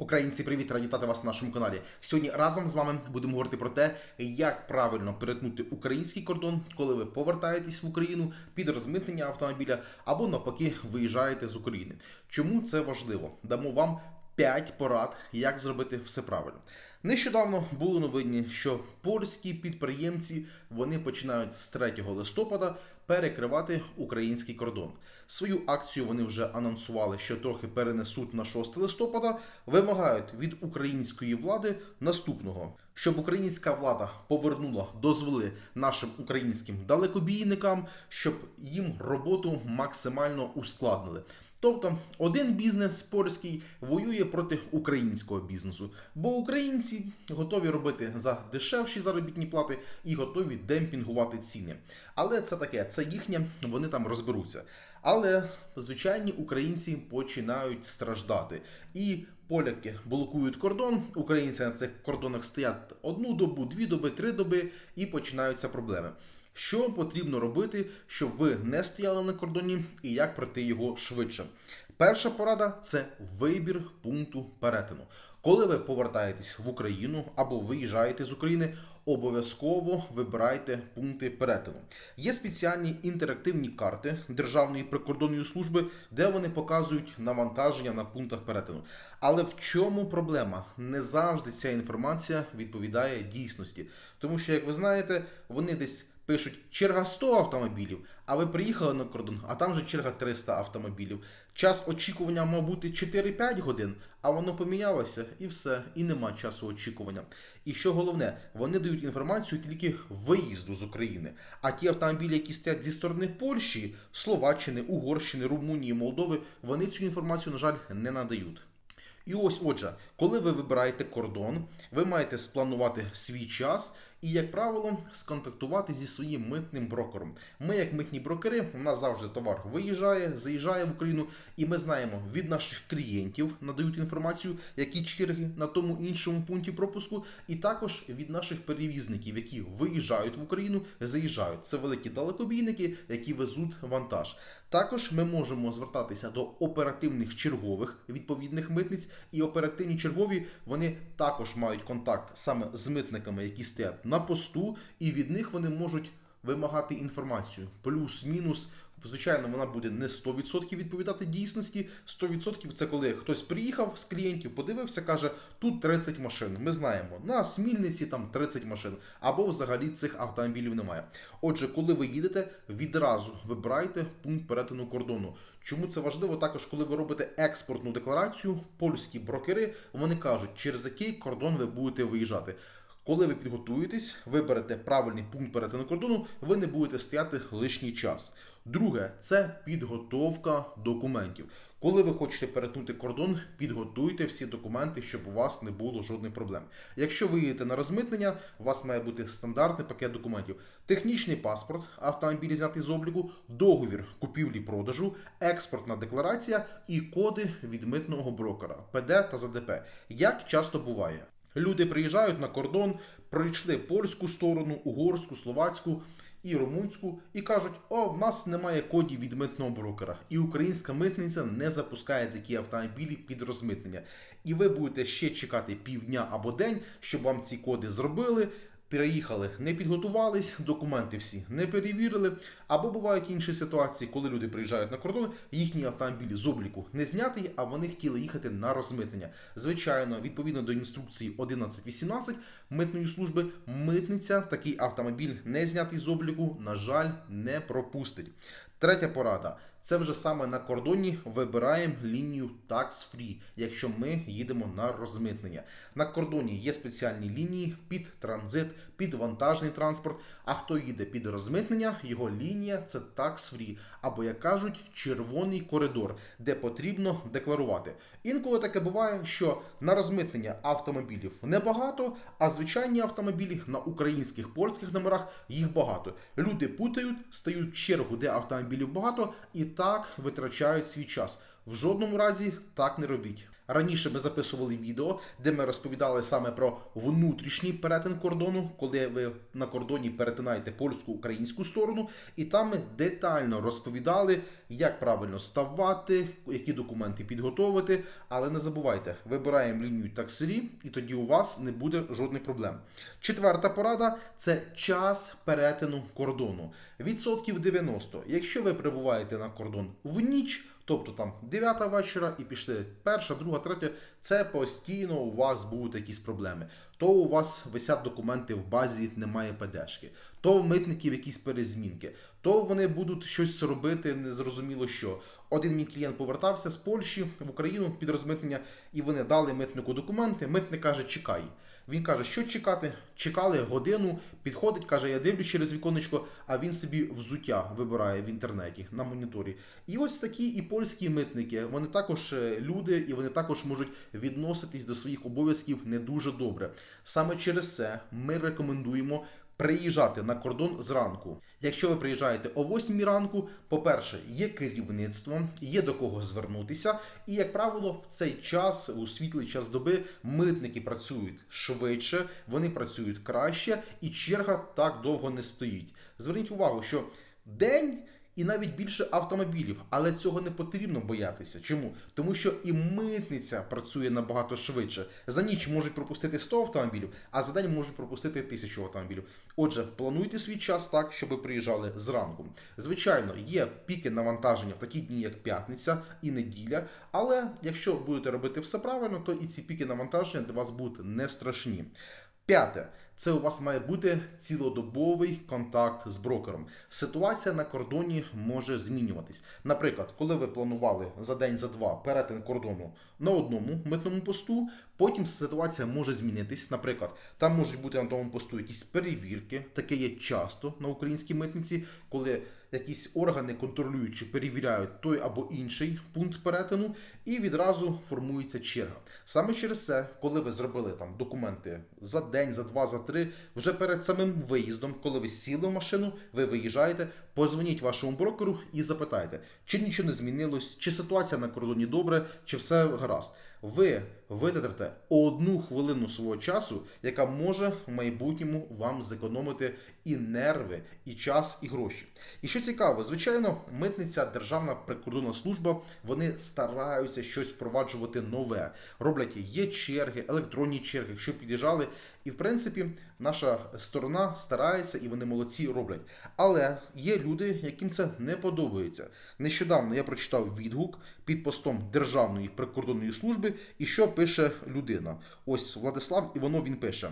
Українці, привіт, раді вітати вас на нашому каналі. Сьогодні разом з вами будемо говорити про те, як правильно перетнути український кордон, коли ви повертаєтесь в Україну під розмитнення автомобіля або навпаки виїжджаєте з України. Чому це важливо? Дамо вам 5 порад, як зробити все правильно. Нещодавно було новині, що польські підприємці вони починають з 3 листопада перекривати український кордон. Свою акцію вони вже анонсували, що трохи перенесуть на 6 листопада. Вимагають від української влади наступного, щоб українська влада повернула дозволи нашим українським далекобійникам, щоб їм роботу максимально ускладнили. Тобто один бізнес польський воює проти українського бізнесу, бо українці готові робити за дешевші заробітні плати і готові демпінгувати ціни. Але це таке, це їхнє, вони там розберуться. Але звичайні українці починають страждати. І поляки блокують кордон, українці на цих кордонах стоять одну добу, дві доби, три доби, і починаються проблеми. Що потрібно робити, щоб ви не стояли на кордоні і як пройти його швидше? Перша порада це вибір пункту перетину. Коли ви повертаєтесь в Україну або виїжджаєте з України, обов'язково вибирайте пункти перетину. Є спеціальні інтерактивні карти Державної прикордонної служби, де вони показують навантаження на пунктах перетину. Але в чому проблема? Не завжди ця інформація відповідає дійсності, тому що, як ви знаєте, вони десь пишуть черга 100 автомобілів, а ви приїхали на кордон, а там вже черга 300 автомобілів. Час очікування мав бути 4-5 годин, а воно помінялося і все, і нема часу очікування. І що головне, вони дають інформацію тільки виїзду з України. А ті автомобілі, які стоять зі сторони Польщі, Словаччини, Угорщини, Румунії, Молдови, вони цю інформацію, на жаль, не надають. І ось, отже, коли ви вибираєте кордон, ви маєте спланувати свій час і, як правило, сконтактувати зі своїм митним брокером. Ми, як митні брокери, у нас завжди товар виїжджає, заїжджає в Україну, і ми знаємо від наших клієнтів надають інформацію, які черги на тому іншому пункті пропуску, і також від наших перевізників, які виїжджають в Україну, заїжджають. Це великі далекобійники, які везуть вантаж. Також ми можемо звертатися до оперативних чергових відповідних митниць, і оперативні чергові вони також мають контакт саме з митниками, які стоять на посту, і від них вони можуть вимагати інформацію. Плюс-мінус, звичайно, вона буде не 100% відповідати дійсності. 100% це коли хтось приїхав з клієнтів, подивився, каже, тут 30 машин. Ми знаємо, на Смільниці там 30 машин, або взагалі цих автомобілів немає. Отже, коли ви їдете, відразу вибирайте пункт перетину кордону. Чому це важливо? Також, коли ви робите експортну декларацію, польські брокери вони кажуть, через який кордон ви будете виїжджати. Коли ви підготуєтесь, виберете правильний пункт перетину кордону, ви не будете стояти лишній час. Друге це підготовка документів. Коли ви хочете перетнути кордон, підготуйте всі документи, щоб у вас не було жодних проблем. Якщо ви їдете на розмитнення, у вас має бути стандартний пакет документів: технічний паспорт, автомобіль знятий з обліку, договір купівлі-продажу, експортна декларація і коди від митного брокера ПД та ЗДП. Як часто буває? Люди приїжджають на кордон, пройшли польську сторону, угорську, словацьку і румунську, і кажуть: о, в нас немає кодів від митного брокера. І українська митниця не запускає такі автомобілі під розмитнення. І ви будете ще чекати півдня або день, щоб вам ці коди зробили. Приїхали, не підготувались, документи всі не перевірили. Або бувають інші ситуації, коли люди приїжджають на кордон, їхні автомобілі з обліку не зняті, а вони хотіли їхати на розмитнення. Звичайно, відповідно до інструкції 11.18 митної служби, митниця такий автомобіль не знятий з обліку, на жаль, не пропустить. Третя порада. Це вже саме на кордоні вибираємо лінію Tax Free, якщо ми їдемо на розмитнення. На кордоні є спеціальні лінії під транзит, під вантажний транспорт. А хто їде під розмитнення, його лінія це Free, або як кажуть, червоний коридор, де потрібно декларувати. Інколи таке буває, що на розмитнення автомобілів небагато, а звичайні автомобілі на українських польських номерах їх багато. Люди путають, стають в чергу, де автомобілів багато, і так витрачають свій час. В жодному разі так не робіть. Раніше ми записували відео, де ми розповідали саме про внутрішній перетин кордону, коли ви на кордоні перетинаєте польську-українську сторону, і там ми детально розповідали, як правильно ставати, які документи підготовити. Але не забувайте, вибираємо лінію таксирі, і тоді у вас не буде жодних проблем. Четверта порада це час перетину кордону. Відсотків 90. Якщо ви прибуваєте на кордон в ніч, тобто там 9 вечора і пішли перша, друга, третя, це постійно у вас будуть якісь проблеми. То у вас висять документи в базі, немає ПДшки, то в митників якісь перезмінки, то вони будуть щось робити, незрозуміло що. Один мій клієнт повертався з Польщі в Україну під розмитнення, і вони дали митнику документи. Митник каже, чекай. Він каже, що чекати? Чекали годину, підходить, каже, я дивлюсь через віконечко, а він собі взуття вибирає в інтернеті на моніторі. І ось такі і польські митники, вони також е, люди, і вони також можуть відноситись до своїх обов'язків не дуже добре. Саме через це ми рекомендуємо. Приїжджати на кордон зранку. Якщо ви приїжджаєте о 8 ранку, по-перше, є керівництво, є до кого звернутися, і, як правило, в цей час, у світлий час доби, митники працюють швидше, вони працюють краще, і черга так довго не стоїть. Зверніть увагу, що день. І навіть більше автомобілів, але цього не потрібно боятися. Чому? Тому що і митниця працює набагато швидше. За ніч можуть пропустити 100 автомобілів, а за день можуть пропустити 1000 автомобілів. Отже, плануйте свій час так, щоб приїжджали зранку. Звичайно, є піки навантаження в такі дні, як п'ятниця і неділя. Але якщо будете робити все правильно, то і ці піки навантаження для вас будуть не страшні. П'яте. Це у вас має бути цілодобовий контакт з брокером. Ситуація на кордоні може змінюватись. Наприклад, коли ви планували за день, за два перетин кордону на одному митному посту, потім ситуація може змінитись. Наприклад, там можуть бути на тому посту якісь перевірки. Таке є часто на українській митниці, коли якісь органи контролюючі перевіряють той або інший пункт перетину, і відразу формується черга. Саме через це, коли ви зробили там документи за день, за два, за три, вже перед самим виїздом, коли ви сіли в машину, ви виїжджаєте, позвоніть вашому брокеру і запитайте, чи нічого не змінилось, чи ситуація на кордоні добре, чи все гаразд. Ви витратите одну хвилину свого часу, яка може в майбутньому вам зекономити і нерви, і час, і гроші. І що цікаво, звичайно, митниця, Державна прикордонна служба, вони стараються щось впроваджувати нове. Роблять є черги, електронні черги, що під'їжджали. І в принципі, наша сторона старається і вони молодці роблять. Але є люди, яким це не подобається. Нещодавно я прочитав відгук під постом Державної прикордонної служби, і що пише людина. Ось Владислав Іванов він пише.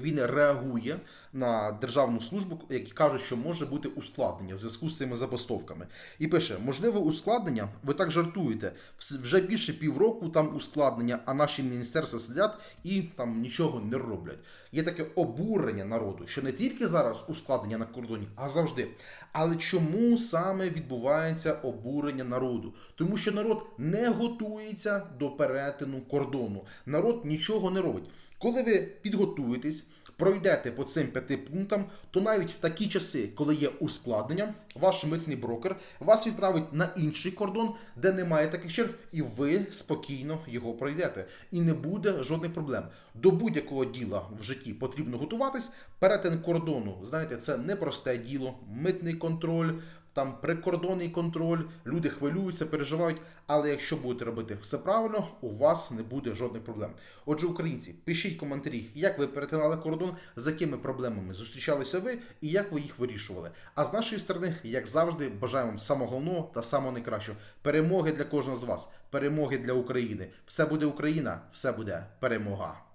Він реагує на державну службу, які кажуть, що може бути ускладнення в зв'язку з цими забастовками. І пише: можливе ускладнення, ви так жартуєте. Вже більше півроку там ускладнення, а наші міністерства сидять і там нічого не роблять. Є таке обурення народу, що не тільки зараз ускладнення на кордоні, а завжди. Але чому саме відбувається обурення народу? Тому що народ не готується до перетину кордону. Народ нічого не робить. Коли ви підготуєтесь, пройдете по цим п'яти пунктам, то навіть в такі часи, коли є ускладнення, ваш митний брокер вас відправить на інший кордон, де немає таких черг, і ви спокійно його пройдете. І не буде жодних проблем. До будь-якого діла в житті потрібно готуватись. Перетин кордону, знаєте, це непросте діло, митний контроль. Там прикордонний контроль, люди хвилюються, переживають. Але якщо будете робити все правильно, у вас не буде жодних проблем. Отже, українці, пишіть коментарі, як ви перетинали кордон, з якими проблемами зустрічалися ви і як ви їх вирішували. А з нашої сторони, як завжди, бажаємо вам самого головного та самого найкращого перемоги для кожного з вас, перемоги для України. Все буде Україна, все буде перемога.